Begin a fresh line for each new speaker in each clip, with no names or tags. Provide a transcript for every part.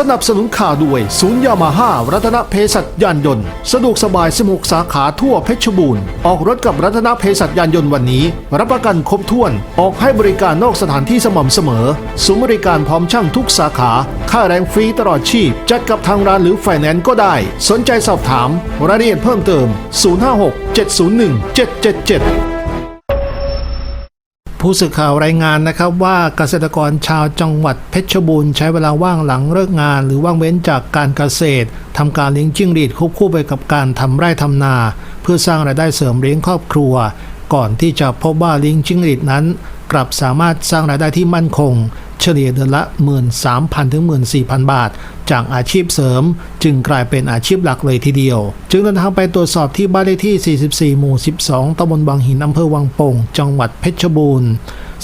สนับสนุนข่าวด้วยศูนย์ยามาฮ่ารัตนเพศัตยานยนต์ สะดวกสบายสมุกสาขาทั่วเพชรบูรณ์ ออกรถกับรัตนเพศัตยานยนต์วันนี้ รับประกันครบถ้วน ออกให้บริการนอกสถานที่สม่ำเสมอศูนย์บริการพร้อมช่างทุกสาขา ค่าแรงฟรีตลอดชีพ จัดกับทางร้านหรือไฟแนนซ์ก็ได้ สนใจสอบถาม รายละเอียดเพิ่มเติม 056 701 777 ผู้สื่อข่าวรายงานนะครับว่าเกษตรกรชาวจังหวัดเพชรบูรณ์ใช้เวลาว่างหลังเลิกงาน หรือว่างเว้นจากการเกษตรทำการเลี้ยงจิ้งหรีดควบคู่ไปกับการทำไร่ทำนา เพื่อสร้างรายได้เสริมเลี้ยงครอบครัว ก่อนที่จะพบว่าเลี้ยงจิ้งหรีดนั้น กลับสามารถสร้างรายได้ที่มั่นคง เฉลี่ยเดือนละ 13,000 ถึง 14,000 บาท จากอาชีพเสริม จึงกลายเป็นอาชีพหลักเลยทีเดียว จึงเดินทางไปตรวจสอบที่บ้านเลขที่ 44 หมู่ 12 ตำบลบางหิน อำเภอวังโป่ง จังหวัดเพชรบูรณ์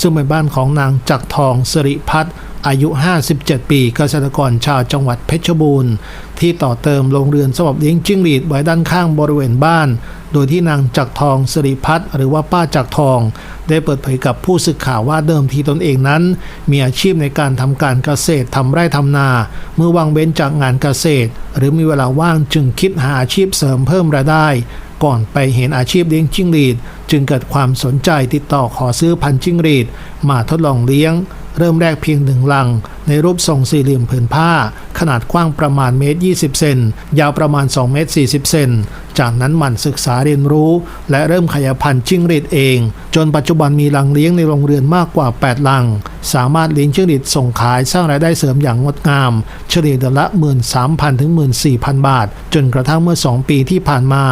ซึ่งเป็นบ้านของนางจักทองสิริพัฒน์ อายุ 57 ปีเกษตรกรชาวจังหวัดเพชรบูรณ์ที่ต่อเติมโรงเรือนสำหรับเลี้ยงจิ้งหรีดไว้ด้านข้างบริเวณบ้าน โดยที่นางจักทองสิริพัฒน์หรือว่าป้าจักทอง ได้เปิดเผยกับผู้สื่อข่าวว่าเดิมทีตนเองนั้น มีอาชีพในการทำการเกษตรทำไร่ทำนา เมื่อวางเว้นจากงานเกษตร หรือมีเวลาว่างจึงคิดหาอาชีพเสริมเพิ่มรายได้ก่อนไปเห็นอาชีพเลี้ยงจิ้งหรีด จึงเกิดความสนใจติดต่อขอซื้อพันจิ้งหรีด มาทดลองเลี้ยง เริ่มแรกเพียงหนึ่งลัง ในรูปทรงสี่เหลี่ยมผืนผ้า ขนาดกว้างประมาณเมตร 20 เซน ยาวประมาณ 2 เมตร 40 เซน จากนั้นหมั่นศึกษาเรียนรู้ และเริ่มขยายพันธุ์จิ้งหรีดเอง จนปัจจุบันมีลังเลี้ยงในโรงเรือนมากกว่า 8 ลัง สามารถเลี้ยงจิ้งหรีดส่งขายสร้างรายได้เสริมอย่างงดงาม เฉลี่ยเดือนละ 13,000 ถึง 14,000 บาท จนกระทั่งเมื่อ 2 ปีที่ผ่านมา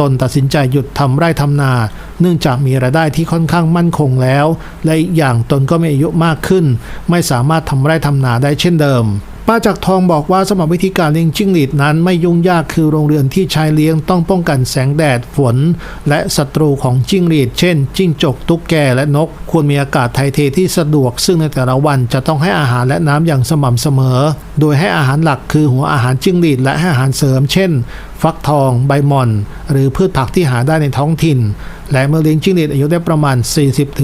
ตนตัดสินใจหยุดทำไร่ทำนา เนื่องจากมีรายได้ที่ค่อนข้างมั่นคงแล้ว และอีกอย่างตนก็มีอายุมากขึ้น ไม่สามารถทำไร่ทำนาได้เช่นเดิมป้าจักทองบอกว่าสำหรับวิธีการเลี้ยงจิ้งหรีดนั้นไม่ยุ่งยากคือโรงเรือนที่ใช้เลี้ยงต้องป้องกันแสงแดดฝน และศัตรูของจิ้งหรีด เช่น จิ้งจกตุ๊กแกและนก ควรมีอากาศไทยเทที่สะดวก ซึ่งในแต่ละวันจะต้องให้อาหารและน้ำอย่างสม่ำเสมอ โดยให้อาหารหลักคือหัวอาหารจิ้งหรีดและให้อาหารเสริม เช่น ฟักทอง ใบหม่อน หรือพืชผักที่หาได้ในท้องถิ่น และเมื่อเลี้ยงจิ้งหรีดอายุได้ประมาณ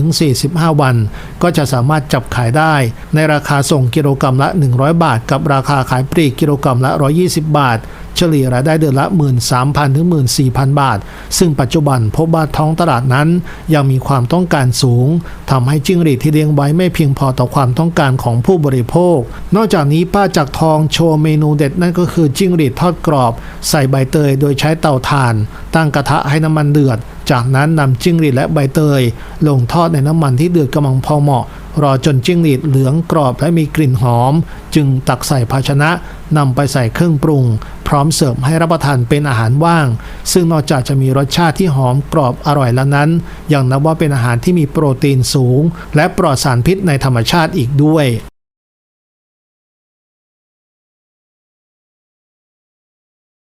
40-45 วัน ก็จะสามารถจับขายได้ ในราคาส่งกิโลกรรัมละ 100 บาท กับราคาขายปลีกกิโลกรรัมละ 120 บาท เฉลี่ยรายได้เดือนละ 13,000 ถึง 14,000 บาท ซึ่งปัจจุบันพบว่าท้องตลาดนั้น ยังมีความต้องการสูงทำให้จิ้งหรีดที่เลี้ยงไว้ไม่เพียงพอต่อความต้องการของผู้บริโภค นอกจากนี้ป้าจักทองโชว์เมนูเด็ดนั่นก็คือจิ้งหรีดทอดกรอบ ใส่ใบเตยโดยใช้เตาถ่าน ตั้งกระทะให้น้ำมันเดือด จากนั้นนำจิ้งหรีดและใบเตย ลงทอดในน้ำมันที่เดือดกำลังพอเหมาะรอจนจิ้งหรีดเหลืองกรอบและมีกลิ่นหอม จึงตักใส่ภาชนะนำไปใส่เครื่องปรุง ร้อมเสิร์ฟให้รับประทานเป็นอาหารว่าง ซึ่งนอกจากจะมีรสชาติที่หอมกรอบอร่อยแล้วนั้น ยังนับว่าเป็นอาหารที่มีโปรตีนสูง และปลอดสารพิษในธรรมชาติอีกด้วย